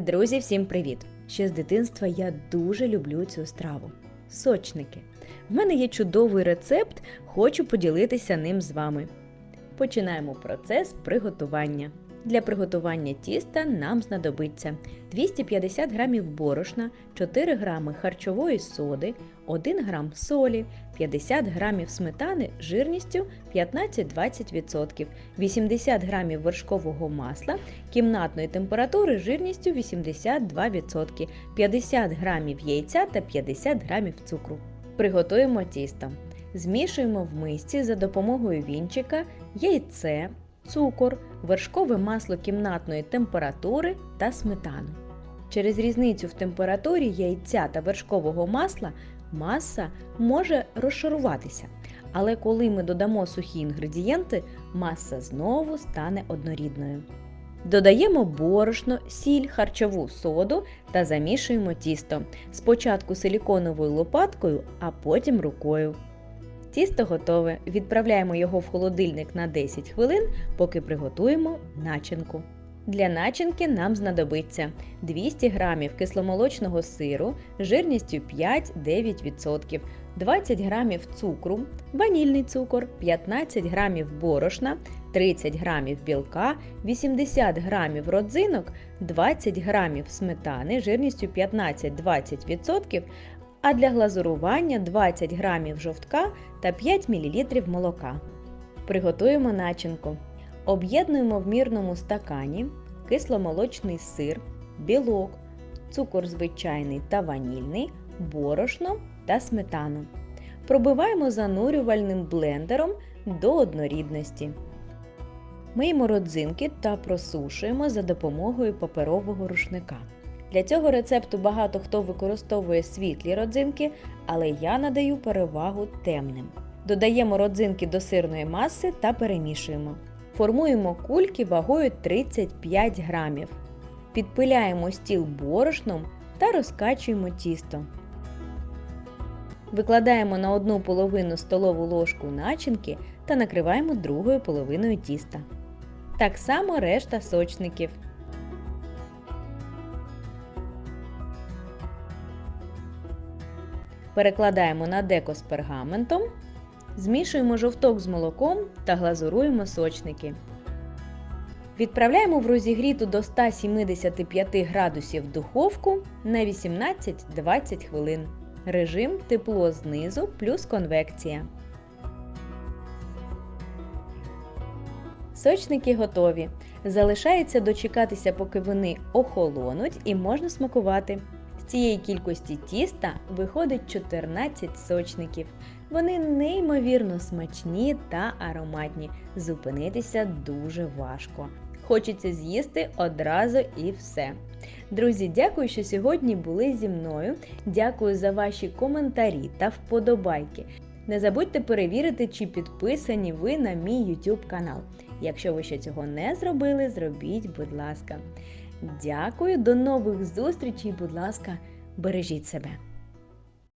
Друзі, всім привіт! Ще з дитинства я дуже люблю цю страву. Сочники. В мене є чудовий рецепт, хочу поділитися ним з вами. Починаємо процес приготування. Для приготування тіста нам знадобиться 250 г борошна, 4 г харчової соди, 1 г солі, 50 г сметани жирністю 15-20%, 80 г вершкового масла кімнатної температури жирністю 82%, 50 г яйця та 50 г цукру. Приготуємо тісто. Змішуємо в мисці за допомогою вінчика яйце, цукор, вершкове масло кімнатної температури та сметану. Через різницю в температурі яйця та вершкового масла маса може розшаруватися. Але коли ми додамо сухі інгредієнти, маса знову стане однорідною. Додаємо борошно, сіль, харчову соду та замішуємо тісто. Спочатку силіконовою лопаткою, а потім рукою. Тісто готове. Відправляємо його в холодильник на 10 хвилин, поки приготуємо начинку. Для начинки нам знадобиться 200 г кисломолочного сиру жирністю 5-9%, 20 г цукру, ванільний цукор, 15 г борошна, 30 г білка, 80 г родзинок, 20 г сметани жирністю 15-20%, а для глазурування 20 г жовтка та 5 мл молока. Приготуємо начинку. Об'єднуємо в мірному стакані кисломолочний сир, білок, цукор звичайний та ванільний, борошно та сметану. Пробиваємо занурювальним блендером до однорідності. Миємо родзинки та просушуємо за допомогою паперового рушника. Для цього рецепту багато хто використовує світлі родзинки, але я надаю перевагу темним. Додаємо родзинки до сирної маси та перемішуємо. Формуємо кульки вагою 35 грамів. Підпиляємо стіл борошном та розкачуємо тісто. Викладаємо на одну половину столову ложку начинки та накриваємо другою половиною тіста. Так само решта сочників. Перекладаємо на деко з пергаментом, змішуємо жовток з молоком та глазуруємо сочники. Відправляємо в розігріту до 175 градусів духовку на 18-20 хвилин. Режим тепло знизу плюс конвекція. Сочники готові. Залишається дочекатися, поки вони охолонуть і можна смакувати. З цієї кількості тіста виходить 14 сочників. Вони неймовірно смачні та ароматні. Зупинитися дуже важко. Хочеться з'їсти одразу і все. Друзі, дякую, що сьогодні були зі мною. Дякую за ваші коментарі та вподобайки. Не забудьте перевірити, чи підписані ви на мій YouTube канал. Якщо ви ще цього не зробили, зробіть, будь ласка. Дякую, до нових зустрічей, будь ласка, бережіть себе.